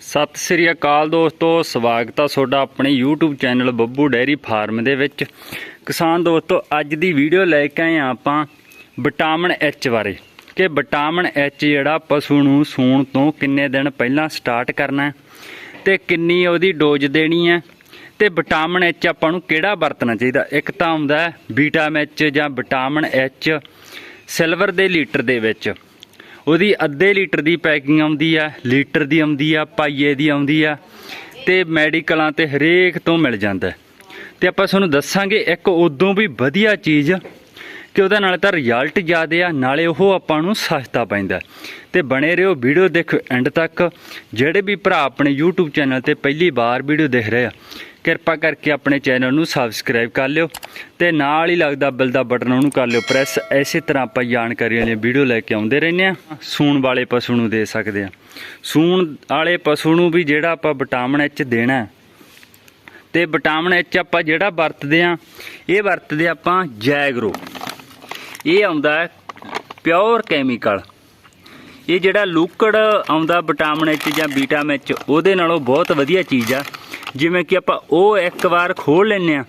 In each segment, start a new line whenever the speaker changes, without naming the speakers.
ਸਤਿ ਸ੍ਰੀ ਅਕਾਲ ਦੋਸਤੋ, ਸਵਾਗਤ ਆ ਤੁਹਾਡਾ ਆਪਣੇ YouTube channel Babbu dairy farm ਦੇ ਵਿੱਚ। ਕਿਸਾਨ ਦੋਸਤੋ, ਅੱਜ ਦੀ ਵੀਡੀਓ ਲੈ ਕੇ ਆਏ ਹਾਂ ਆਪਾਂ ਵਿਟਾਮਿਨ ਐਚ ਬਾਰੇ। ਕਿ ਵਿਟਾਮਿਨ ਐਚ ਜਿਹੜਾ ਪਸ਼ੂ ਨੂੰ ਸੂਣ ਤੋਂ ਕਿੰਨੇ ਦਿਨ ਪਹਿਲਾਂ ਸਟਾਰਟ ਕਰਨਾ ਹੈ ਤੇ ਕਿੰਨੀ ਉਹਦੀ ਡੋਜ਼ ਦੇਣੀ ਹੈ ਤੇ ਵਿਟਾਮਿਨ ਐਚ ਆਪਾਂ ਨੂੰ ਕਿਹੜਾ ਵਰਤਣਾ ਚਾਹੀਦਾ। ਇੱਕ ਤਾਂ ਹੁੰਦਾ ਹੈ ਵਿਟਾਮਿਨ ਜਾਂ ਵਿਟਾਮਿਨ ਐਚ ਸਿਲਵਰ ਦੇ ਲੀਟਰ ਦੇ ਵਿੱਚ। ਉਹਦੀ ਅੱਧੇ ਲੀਟਰ ਦੀ ਪੈਕਿੰਗ ਆਉਂਦੀ ਆ, ਲੀਟਰ ਦੀ ਆਉਂਦੀ ਆ, ਪਾਈਏ ਦੀ ਆਉਂਦੀ ਆ, ਤੇ ਮੈਡੀਕਲਾਂ ਤੇ ਹਰੇਕ ਤੋਂ ਮਿਲ ਜਾਂਦਾ ਹੈ। ਤੇ ਆਪਾਂ ਤੁਹਾਨੂੰ ਦੱਸਾਂਗੇ ਇੱਕ ਉਦੋਂ ਵੀ ਵਧੀਆ ਚੀਜ਼ ਕਿ ਉਹਦਾ ਨਾਲ ਤਾਂ ਰਿਜ਼ਲਟ ਜ਼ਿਆਦੇ ਆ, ਨਾਲੇ ਉਹ ਆਪਾਂ ਨੂੰ ਸਸਤਾ ਪੈਂਦਾ ਹੈ। ਤੇ ਬਣੇ ਰਹੋ ਵੀਡੀਓ ਦੇਖੋ ਐਂਡ ਤੱਕ ਜਿਹੜੇ ਵੀ ਭਰਾ ਆਪਣੇ YouTube ਚੈਨਲ ਤੇ ਪਹਿਲੀ ਵਾਰ ਵੀਡੀਓ ਦੇਖ ਰਹੇ ਆ ਕਿਰਪਾ ਕਰਕੇ ਆਪਣੇ ਚੈਨਲ ਨੂੰ ਸਬਸਕ੍ਰਾਈਬ ਕਰ ਲਿਓ ਤੇ ਨਾਲ ਹੀ ਲੱਗਦਾ ਬਿੱਲ ਦਾ ਬਟਨ ਉਹਨੂੰ ਕਰ ਲਿਓ ਪ੍ਰੈਸ ਐਸੇ ਤਰ੍ਹਾਂ ਆਪਾਂ ਜਾਣਕਾਰੀ ਵਾਲੀਆਂ ਵੀਡੀਓ ਲੈ ਕੇ ਆਉਂਦੇ ਰਹਿੰਦੇ ਆ ਸੂਣ ਵਾਲੇ ਪਸ਼ੂ ਨੂੰ ਦੇ ਸਕਦੇ ਆ ਸੂਣ ਵਾਲੇ ਪਸ਼ੂ ਨੂੰ ਵੀ ਜਿਹੜਾ ਆਪਾਂ ਵਿਟਾਮਿਨ ਐਚ ਦੇਣਾ ਹੈ, ਤੇ ਵਿਟਾਮਿਨ ਐਚ ਆਪਾਂ ਜਿਹੜਾ ਵਰਤਦੇ ਆ ਇਹ ਵਰਤਦੇ ਆਪਾਂ ਜੈਗਰੋ। ਇਹ ਆਉਂਦਾ ਪਿਓਰ ਕੈਮੀਕਲ ਇਹ ਜਿਹੜਾ ਲੂਕੜ ਆਉਂਦਾ ਵਿਟਾਮਿਨ ਐਚ ਜਾਂ ਵਿਟਾਮਿਨ ਐਚ ਉਹਦੇ ਨਾਲੋਂ ਬਹੁਤ ਵਧੀਆ ਚੀਜ਼ ਆ। ਜਿਵੇਂ ਕਿ ਆਪਾਂ ਉਹ ਇੱਕ ਵਾਰ ਖੋਲ ਲੈਨੇ ਆ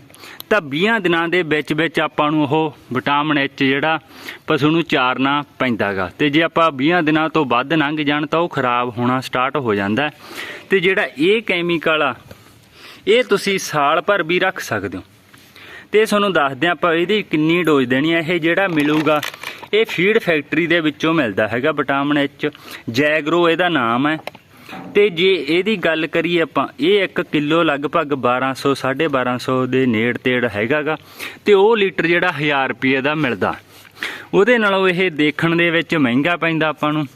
ਤਾਂ 20 ਦਿਨਾਂ ਦੇ ਵਿੱਚ ਵਿੱਚ ਆਪਾਂ ਨੂੰ ਉਹ ਵਿਟਾਮਿਨ ਐਚ ਜਿਹੜਾ ਪਸ਼ੂ ਨੂੰ ਚਾਰਨਾ ਪੈਂਦਾਗਾ। ਤੇ ਜੇ ਆਪਾਂ 20 ਦਿਨਾਂ ਤੋਂ ਵੱਧ ਲੰਘ ਜਾਣ, ਤਾਂ ਉਹ ਖਰਾਬ ਹੋਣਾ ਸਟਾਰਟ ਹੋ ਜਾਂਦਾ ਹੈ। ਤੇ ਜਿਹੜਾ ਇਹ ਕੈਮੀਕਲ ਆ, ਇਹ ਤੁਸੀਂ ਸਾਲ ਭਰ ਵੀ ਰੱਖ ਸਕਦੇ ਹੋ। ਤੇ ਤੁਹਾਨੂੰ ਦੱਸਦੇ ਆਪਾਂ ਇਹਦੀ ਕਿੰਨੀ ਡੋਜ਼ ਦੇਣੀ ਹੈ। ਇਹ ਜਿਹੜਾ ਮਿਲੂਗਾ, ਇਹ ਫੀਡ ਫੈਕਟਰੀ ਦੇ ਵਿੱਚੋਂ ਮਿਲਦਾ ਹੈਗਾ ਵਿਟਾਮਿਨ ਐਚ ਜੈਗਰੋ ਇਹਦਾ ਨਾਮ ਹੈ। ਤੇ ਜੇ ਇਹਦੀ ਗੱਲ ਕਰੀਏ ਆਪਾਂ, ਇਹ 1 ਕਿਲੋ ਲਗਭਗ 1200 1250 ਦੇ ਨੇੜ ਤੇੜ ਹੈਗਾਗਾ, ਤੇ ਉਹ ਲੀਟਰ ਜਿਹੜਾ 1000 ਰੁਪਏ ਦਾ ਮਿਲਦਾ। ਉਹਦੇ ਨਾਲੋਂ ਇਹ ਦੇਖਣ ਦੇ ਵਿੱਚ ਮਹਿੰਗਾ ਪੈਂਦਾ ਆਪਾਂ ਨੂੰ,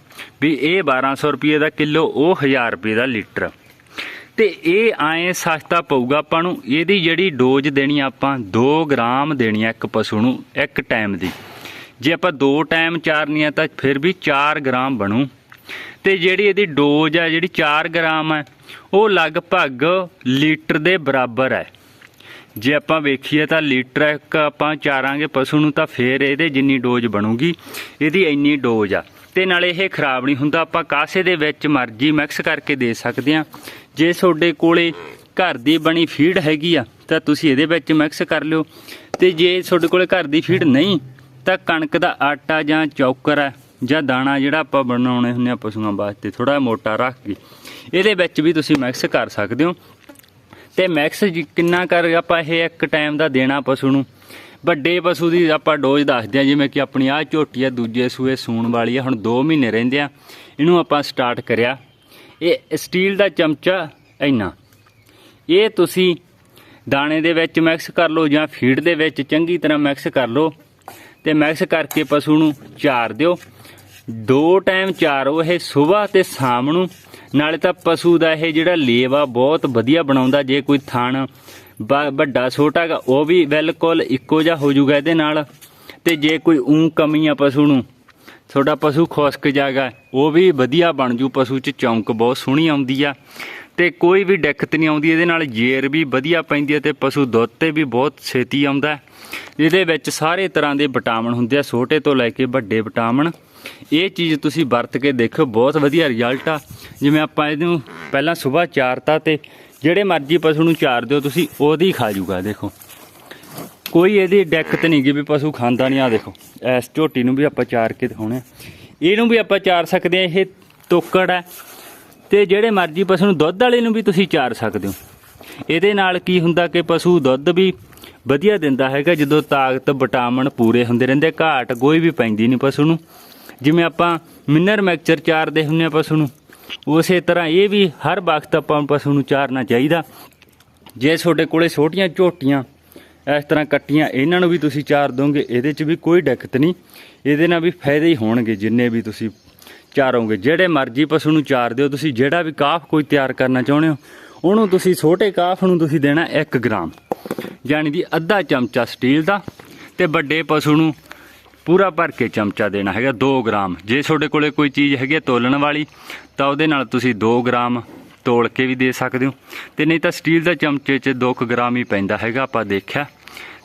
ਵੀ ਇਹ 1200 ਰੁਪਏ ਦਾ ਕਿਲੋ, ਉਹ 1000 ਰੁਪਏ ਦਾ ਲੀਟਰ। ਤੇ ਇਹ ਆਏ ਸਸਤਾ ਪਊਗਾ ਆਪਾਂ ਨੂੰ, ਇਹਦੀ ਜਿਹੜੀ ਡੋਜ਼ ਦੇਣੀ ਆਪਾਂ 2 ਗ੍ਰਾਮ ਦੇਣੀ ਆ ਇੱਕ ਪਸ਼ੂ ਨੂੰ, ਇੱਕ ਟਾਈਮ ਦੀ। ਜੇ ਆਪਾਂ ਦੋ ਟਾਈਮ ਚਾਰਨੀ ਆ ਤਾਂ ਫਿਰ ਵੀ 4 ਗ੍ਰਾਮ ਬਣੂ। ਤੇ ਜਿਹੜੀ ਇਹਦੀ ਡੋਜ਼ ਆ, ਜਿਹੜੀ 4 ਗ੍ਰਾਮ ਹੈ ਉਹ ਲਗਭਗ ਲੀਟਰ ਦੇ ਬਰਾਬਰ ਹੈ ਜੇ ਆਪਾਂ ਵੇਖੀਏ ਤਾਂ ਲੀਟਰ ਇੱਕ ਆਪਾਂ ਚਾਰਾਂਗੇ ਪਸ਼ੂ ਨੂੰ ਤਾਂ ਫੇਰ ਇਹਦੇ ਜਿੰਨੀ ਡੋਜ਼ ਬਣੂਗੀ, ਇਹਦੀ ਇੰਨੀ ਡੋਜ਼ ਆ। ਤੇ ਨਾਲੇ ਇਹ ਖਰਾਬ ਨਹੀਂ ਹੁੰਦਾ, ਆਪਾਂ ਕਾਸੇ ਦੇ ਵਿੱਚ ਮਰਜ਼ੀ ਮਿਕਸ ਕਰਕੇ ਦੇ ਸਕਦੇ ਆ ਜੇ ਤੁਹਾਡੇ ਕੋਲੇ ਘਰ ਦੀ ਬਣੀ ਫੀਡ ਹੈਗੀ ਆ, ਤਾਂ ਤੁਸੀਂ ਇਹਦੇ ਵਿੱਚ ਮਿਕਸ ਕਰ ਲਿਓ। ਤੇ ਜੇ ਤੁਹਾਡੇ ਕੋਲੇ ਘਰ ਦੀ ਫੀਡ ਨਹੀਂ, ਤਾਂ ਕਣਕ ਦਾ ਆਟਾ ਜਾਂ ਚੌਕਰ ਹੈ ਜਾਂ ਦਾਣਾ ਜਿਹੜਾ ਆਪਾਂ ਬਣਾਉਣੇ ਹੁੰਦੇ ਆ ਪਸ਼ੂਆਂ ਵਾਸਤੇ ਥੋੜਾ ਮੋਟਾ ਰੱਖ ਕੇ। ਇਹਦੇ ਵਿੱਚ ਵੀ ਤੁਸੀਂ ਮਿਕਸ ਕਰ ਸਕਦੇ ਹੋ। ਤੇ ਮਿਕਸ ਜੀ ਕਿੰਨਾ ਕਰ ਆਪਾਂ ਇਹ ਇੱਕ ਟਾਈਮ ਦਾ ਦੇਣਾ ਪਸ਼ੂ ਨੂੰ? ਵੱਡੇ ਪਸ਼ੂ ਦੀ ਆਪਾਂ ਡੋਜ਼ ਦੱਸਦੇ ਆ ਜਿਵੇਂ ਕਿ ਆਪਣੀ ਆਹ ਝੋਟੀ ਆ, ਦੂਜੇ ਸੂਏ ਸੂਣ ਵਾਲੀ ਆ, ਹੁਣ 2 ਮਹੀਨੇ ਰਹਿੰਦੇ ਆ। ਇਹਨੂੰ ਆਪਾਂ ਸਟਾਰਟ ਕਰਿਆ। ਇਹ ਸਟੀਲ ਦਾ ਚਮਚਾ ਇੰਨਾ। ਇਹ ਤੁਸੀਂ ਦਾਣੇ ਦੇ ਵਿੱਚ ਮਿਕਸ ਕਰ ਲਓ ਜਾਂ ਫੀਡ ਦੇ ਵਿੱਚ ਚੰਗੀ ਤਰ੍ਹਾਂ ਮਿਕਸ ਕਰ ਲਓ। ਤੇ ਮਿਕਸ ਕਰਕੇ ਪਸ਼ੂ ਨੂੰ ਚਾਰ ਦਿਓ। ਦੋ ਟਾਈਮ ਚਾਰੋ ਇਹ ਸਵੇਰ ਤੇ ਸ਼ਾਮ ਨੂੰ। ਨਾਲੇ ਤਾਂ ਪਸ਼ੂ ਦਾ ਇਹ ਜਿਹੜਾ ਲੇਵਾ ਬਹੁਤ ਵਧੀਆ ਬਣਾਉਂਦਾ। ਜੇ ਕੋਈ ਥਣ ਬ- ਵੱਡਾ ਛੋਟਾ ਗਾ ਉਹ ਵੀ ਬਿਲਕੁਲ ਇੱਕੋ ਜਿਹਾ ਹੋ ਜਾਊਗਾ ਇਹਦੇ ਨਾਲ। ਤੇ ਜੇ ਕੋਈ ਊਂ ਕਮੀ ਆ ਪਸ਼ੂ ਨੂੰ, ਤੁਹਾਡਾ ਪਸ਼ੂ ਖੁਸ਼ਕ ਜਾਗਾ, ਉਹ ਵੀ ਵਧੀਆ ਬਣ ਜੂ। ਪਸ਼ੂ ਚ ਚੌਂਕ ਬਹੁਤ ਸੋਹਣੀ ਆਉਂਦੀ ਆ। ਤੇ ਕੋਈ ਵੀ ਦਿੱਕਤ ਨਹੀਂ ਆਉਂਦੀ, ਇਹਦੇ ਨਾਲ ਜੇਰ ਵੀ ਵਧੀਆ ਪੈਂਦੀ ਹੈ ਤੇ ਪਸ਼ੂ ਦੁੱਧ ਤੇ ਵੀ ਬਹੁਤ ਛੇਤੀ ਆਉਂਦਾ। ਇਹਦੇ ਵਿੱਚ ਸਾਰੇ ਤਰ੍ਹਾਂ ਦੇ ਵਿਟਾਮਿਨ ਹੁੰਦੇ ਆ, ਛੋਟੇ ਤੋਂ ਲੈ ਕੇ ਵੱਡੇ ਵਿਟਾਮਿਨ। ਇਹ ਚੀਜ਼ ਤੁਸੀਂ ਵਰਤ ਕੇ ਦੇਖੋ, ਬਹੁਤ ਵਧੀਆ ਰਿਜ਼ਲਟ ਆ। ਜਿਵੇਂ ਆਪਾਂ ਇਹਨੂੰ ਪਹਿਲਾਂ ਸਵੇਰ ਚਾਰਤਾ ਤੇ ਜਿਹੜੇ ਮਰਜ਼ੀ ਪਸ਼ੂ ਨੂੰ ਚਾਰ ਦਿਓ, ਤੁਸੀਂ ਉਹਦੀ ਖਾ ਜੂਗਾ, ਦੇਖੋ। ਕੋਈ ਇਹਦੀ ਦਿੱਕਤ ਨਹੀਂ ਗੀ ਵੀ ਪਸ਼ੂ ਖਾਂਦਾ ਨਹੀਂ ਆ ਦੇਖੋ। ਇਸ ਝੋਟੀ ਨੂੰ ਵੀ ਆਪਾਂ ਚਾਰ ਕੇ ਦਿਖਾਉਣੇ ਆ। ਇਹਨੂੰ ਵੀ ਆਪਾਂ ਚਾਰ ਸਕਦੇ ਆ, ਇਹ ਤੋਕੜ ਹੈ ਤੇ ਜਿਹੜੇ ਮਰਜ਼ੀ ਪਸ਼ੂ ਨੂੰ ਦੁੱਧ ਵਾਲੇ ਨੂੰ ਵੀ ਤੁਸੀਂ ਚਾਰ ਸਕਦੇ ਹੋ। ਇਹਦੇ ਨਾਲ ਕੀ ਹੁੰਦਾ ਕਿ ਪਸ਼ੂ ਦੁੱਧ ਵੀ ਵਧੀਆ ਦਿੰਦਾ ਹੈਗਾ, ਜਦੋਂ ਤਾਕਤ, ਵਿਟਾਮਿਨ ਪੂਰੇ ਹੁੰਦੇ ਰਹਿੰਦੇ, ਘਾਟ ਕੋਈ ਵੀ ਪੈਂਦੀ ਨਹੀਂ ਪਸ਼ੂ ਨੂੰ। ਜਿਵੇਂ ਆਪਾਂ ਮਿਨਰ ਮੈਕਚਰ ਚਾਰਦੇ ਹੁੰਨੇ ਆ ਪਸ਼ੂ ਨੂੰ, ਉਸੇ ਤਰ੍ਹਾਂ ਇਹ ਵੀ ਹਰ ਵਕਤ ਆਪਾਂ ਪਸ਼ੂ ਨੂੰ ਚਾਰਨਾ ਚਾਹੀਦਾ। ਜੇ ਤੁਹਾਡੇ ਕੋਲੇ ਛੋਟੀਆਂ ਝੋਟੀਆਂ, ਇਸ ਤਰ੍ਹਾਂ ਕੱਟੀਆਂ, ਇਹਨਾਂ ਨੂੰ ਵੀ ਤੁਸੀਂ ਚਾਰ ਦੋਗੇ, ਇਹਦੇ 'ਚ ਵੀ ਕੋਈ ਦਿੱਕਤ ਨਹੀਂ। ਇਹਦੇ ਨਾਲ ਵੀ ਫਾਇਦੇ ਹੀ ਹੋਣਗੇ, ਜਿੰਨੇ ਵੀ ਤੁਸੀਂ ਚਾਰੋਗੇ। ਜਿਹੜੇ ਮਰਜ਼ੀ ਪਸ਼ੂ ਨੂੰ ਚਾਰ ਦਿਓ, ਤੁਸੀਂ ਜਿਹੜਾ ਵੀ ਕਾਫ ਕੋਈ ਤਿਆਰ ਕਰਨਾ ਚਾਹੁੰਦੇ ਹੋ, ਉਹਨੂੰ ਤੁਸੀਂ ਛੋਟੇ ਕਾਫ ਨੂੰ ਤੁਸੀਂ ਦੇਣਾ 1 ਗ੍ਰਾਮ। ਯਾਨੀ ਕਿ ਅੱਧਾ ਚਮਚਾ ਸਟੀਲ ਦਾ ਤੇ ਵੱਡੇ ਪਸ਼ੂ ਨੂੰ ਪੂਰਾ ਭਰ ਕੇ ਚਮਚਾ ਦੇਣਾ ਹੈਗਾ 2 ਗ੍ਰਾਮ। ਜੇ ਤੁਹਾਡੇ ਕੋਲੇ ਕੋਈ ਚੀਜ਼ ਹੈਗੀ ਹੈ ਤੋਲਣ ਵਾਲੀ, ਤਾਂ ਉਹਦੇ ਨਾਲ ਤੁਸੀਂ 2 ਗ੍ਰਾਮ ਤੋਲ ਕੇ ਵੀ ਦੇ ਸਕਦੇ ਹੋ। ਤੇ ਨਹੀਂ ਤਾਂ ਸਟੀਲ ਦਾ ਚਮਚੇ 'ਚ 2 ਗ੍ਰਾਮ ਹੀ ਪੈਂਦਾ ਹੈਗਾ, ਆਪਾਂ ਦੇਖਿਆ।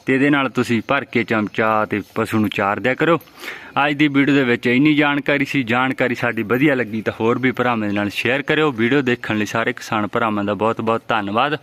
ਤੇ ਇਹਦੇ ਨਾਲ ਤੁਸੀਂ ਭਰ ਕੇ ਚਮਚਾ ਤੇ ਪਸ਼ੂ ਨੂੰ ਚਾਰ ਦਿਆ ਕਰੋ। ਅੱਜ ਦੀ ਵੀਡੀਓ ਦੇ ਵਿੱਚ ਇੰਨੀ ਜਾਣਕਾਰੀ ਸੀ, ਜਾਣਕਾਰੀ ਸਾਡੀ ਵਧੀਆ ਲੱਗੀ ਤਾਂ ਹੋਰ ਵੀ ਭਰਾਵਾਂ ਦੇ ਨਾਲ ਸ਼ੇਅਰ ਕਰਿਓ। ਵੀਡੀਓ ਦੇਖਣ ਲਈ ਸਾਰੇ ਕਿਸਾਨ ਭਰਾਵਾਂ ਦਾ ਬਹੁਤ ਬਹੁਤ ਧੰਨਵਾਦ।